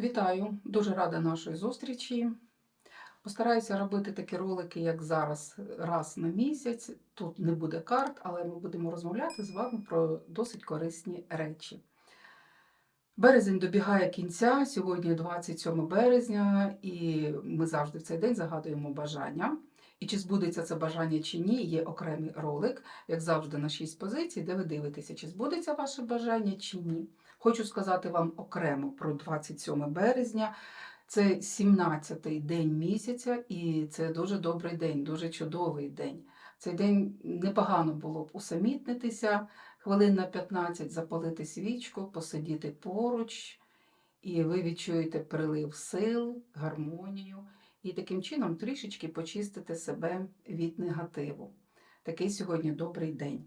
Вітаю, дуже рада нашої зустрічі. Постараюся робити такі ролики, як зараз, раз на місяць. Тут не буде карт, але ми будемо розмовляти з вами про досить корисні речі. Березень добігає кінця, сьогодні 27 березня, і ми завжди в цей день загадуємо бажання. І чи збудеться це бажання чи ні, є окремий ролик, як завжди, на 6 позицій, де ви дивитеся, чи збудеться ваше бажання чи ні. Хочу сказати вам окремо про 27 березня. Це 17-й день місяця, і це дуже добрий день, дуже чудовий день. Цей день непогано було б усамітнитися хвилин на 15, запалити свічку, посидіти поруч, і ви відчуєте прилив сил, гармонію, і таким чином трішечки почистити себе від негативу. Такий сьогодні добрий день.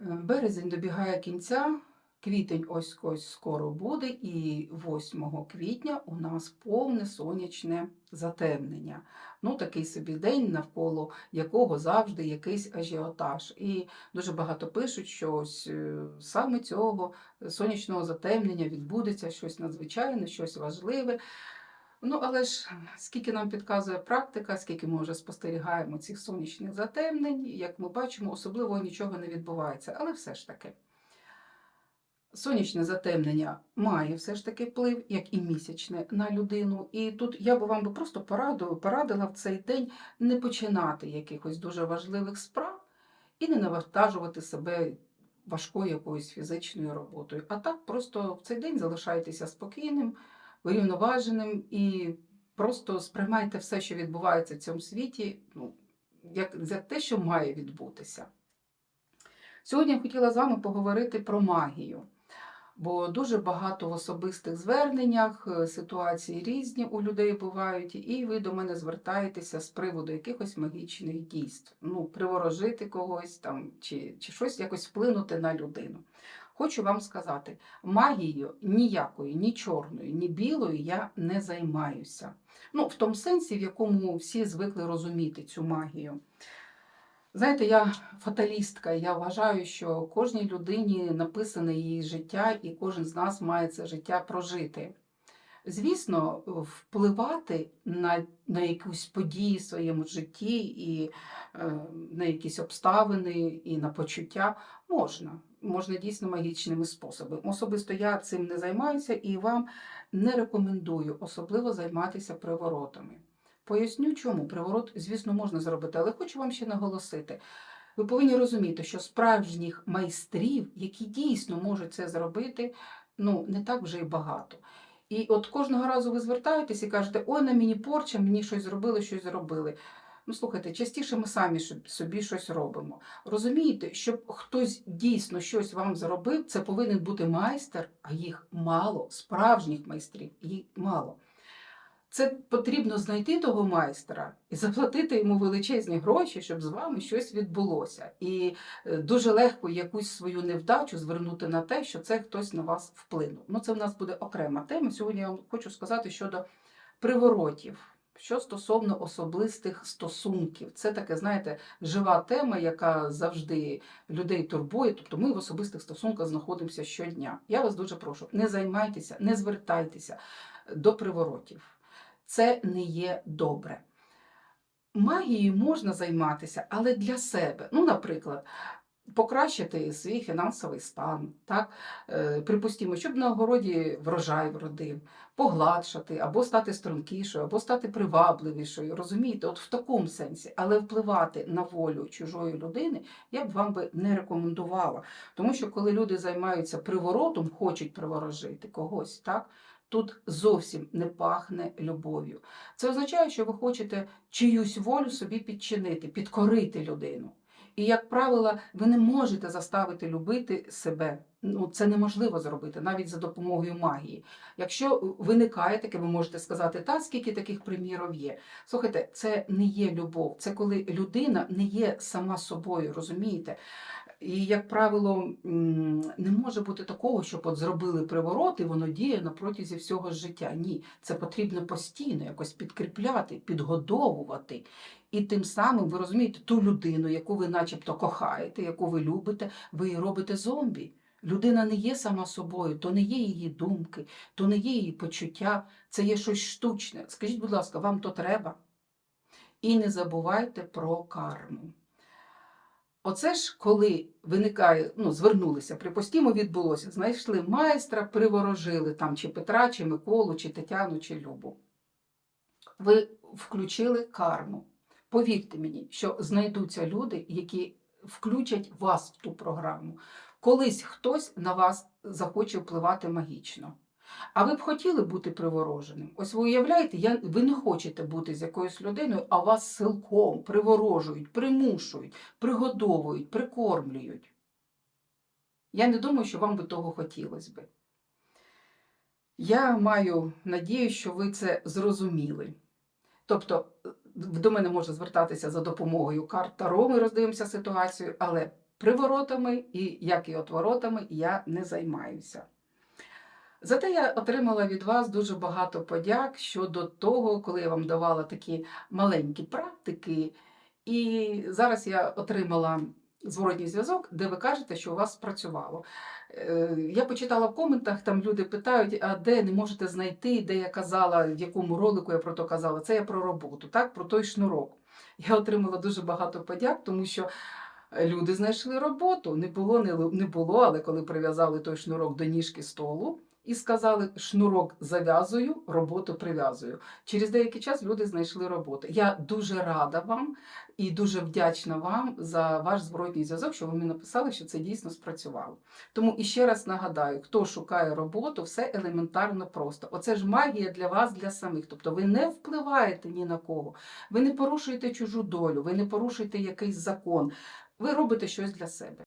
Е, Березень добігає кінця. Квітень ось ось скоро буде, і 8 квітня у нас повне сонячне затемнення. Ну, такий собі день, навколо якого завжди якийсь ажіотаж. І дуже багато пишуть, що ось е, саме цього сонячного затемнення відбудеться щось надзвичайне, щось важливе. Ну, але ж скільки нам підказує практика, скільки ми вже спостерігаємо цих сонячних затемнень, як ми бачимо, особливо нічого не відбувається. Але все ж таки. Сонячне затемнення має все ж таки вплив, як і місячне, на людину. І тут я би вам би просто порадила, порадила в цей день не починати якихось дуже важливих справ і не навантажувати себе важкою якоюсь фізичною роботою. А так просто в цей день залишайтеся спокійним, вирівноваженим і просто сприймайте все, що відбувається в цьому світі, ну, як, як те, що має відбутися. Сьогодні я хотіла з вами поговорити про магію, бо дуже багато в особистих зверненнях е, ситуації різні у людей бувають, і ви до мене звертаєтеся з приводу якихось магічних дійств. Ну, приворожити когось там чи, чи щось якось вплинути на людину. Хочу вам сказати, магією ніякою, ні чорною, ні білою я не займаюся. Ну, в тому сенсі, в якому всі звикли розуміти цю магію. Знаєте, я фаталістка. Я вважаю, що кожній людині написане її життя, і кожен з нас має це життя прожити. Звісно, впливати на на якусь події в своєму житті, і е, на якісь обставини, і на почуття можна. Можна дійсно магічними способами. Особисто я цим не займаюся і вам не рекомендую особливо займатися приворотами. Поясню, чому приворот, звісно, можна зробити, але хочу вам ще наголосити. Ви повинні розуміти, що справжніх майстрів, які дійсно можуть це зробити, ну не так вже й багато. І от кожного разу ви звертаєтесь і кажете, ой, на мені порча, мені щось зробили, щось зробили. Ну, слухайте, частіше ми самі собі щось робимо. Розумієте, щоб хтось дійсно щось вам зробив, це повинен бути майстер, а їх мало, справжніх майстрів, їх мало. Це потрібно знайти того майстра і заплатити йому величезні гроші, щоб з вами щось відбулося. І е, дуже легко якусь свою невдачу звернути на те, що це хтось на вас вплинув. Ну, це в нас буде окрема тема. Сьогодні я вам хочу сказати щодо приворотів. Що стосовно особистих стосунків, це таке, знаєте, жива тема, яка завжди людей турбує. Тобто ми в особистих стосунках знаходимося щодня. Я вас дуже прошу, не займайтеся, не звертайтеся до приворотів це не є добре. Магією можна займатися, але для себе. Ну, наприклад, покращити свій фінансовий стан, так? Е, припустімо, щоб на огороді врожай вродив, погладшати, або стати стрункішою, або стати привабливішою. Розумієте, от в такому сенсі, але впливати на волю чужої людини я б вам би не рекомендувала. Тому що коли люди займаються приворотом, хочуть приворожити когось, так? Тут зовсім не пахне любов'ю. Це означає, що ви хочете чиюсь волю собі підчинити, підкорити людину. І, як правило, ви не можете заставити любити себе. Ну, Це неможливо зробити навіть за допомогою магії. Якщо виникає таке, ви можете сказати, та скільки таких примірів є. Слухайте, це не є любов, це коли людина не є сама собою, розумієте? І, як правило, не може бути такого, щоб от зробили приворот і воно діє на протязі всього життя. Ні, це потрібно постійно якось підкріпляти, підгодовувати. І тим самим ви розумієте ту людину, яку ви начебто кохаєте, яку ви любите, ви її робите зомбі. Людина не є сама собою, то не є її думки, то не є її почуття, це є щось штучне. Скажіть, будь ласка, вам то треба? І не забувайте про карму. Оце ж коли виникає, ну, звернулися, припустімо, відбулося, знайшли майстра, приворожили там чи Петра, чи Миколу, чи Тетяну, чи Любу. Ви включили карму. Повірте мені, що знайдуться люди, які включать вас в ту програму. Колись хтось на вас захоче впливати магічно. А ви б хотіли бути привороженим? Ось ви уявляєте, я, ви не хочете бути з якоюсь людиною, а вас силком приворожують, примушують, пригодовують, прикормлюють. Я не думаю, що вам би того хотілося би. Я маю надію, що ви це зрозуміли. Тобто, е, до мене може звертатися за допомогою карт Таро, ми роздивимося ситуацію, але приворотами і як і отворотами я не займаюся. Зате я отримала від вас дуже багато подяк щодо того, коли я вам давала такі маленькі практики. І зараз я отримала зворотній зв'язок, де ви кажете, що у вас спрацювало. Е, Я почитала в коментах, там люди питають, а де не можете знайти, де я казала, в якому ролику я про то казала. Це я про роботу, так, про той шнурок. Я отримала дуже багато подяк, тому що люди знайшли роботу. Не було, не, не було, але коли прив'язали той шнурок до ніжки столу. І сказали, шнурок зав'язую, роботу прив'язую. Через деякий час люди знайшли роботу. Я дуже рада вам і дуже вдячна вам за ваш зворотній зв'язок, що ви мені написали, що це дійсно спрацювало. Тому іще раз нагадаю, хто шукає роботу, все елементарно просто. Оце ж магія для вас, для самих. Тобто ви не впливаєте ні на кого, ви не порушуєте чужу долю, ви не порушуєте якийсь закон. Ви робите щось для себе.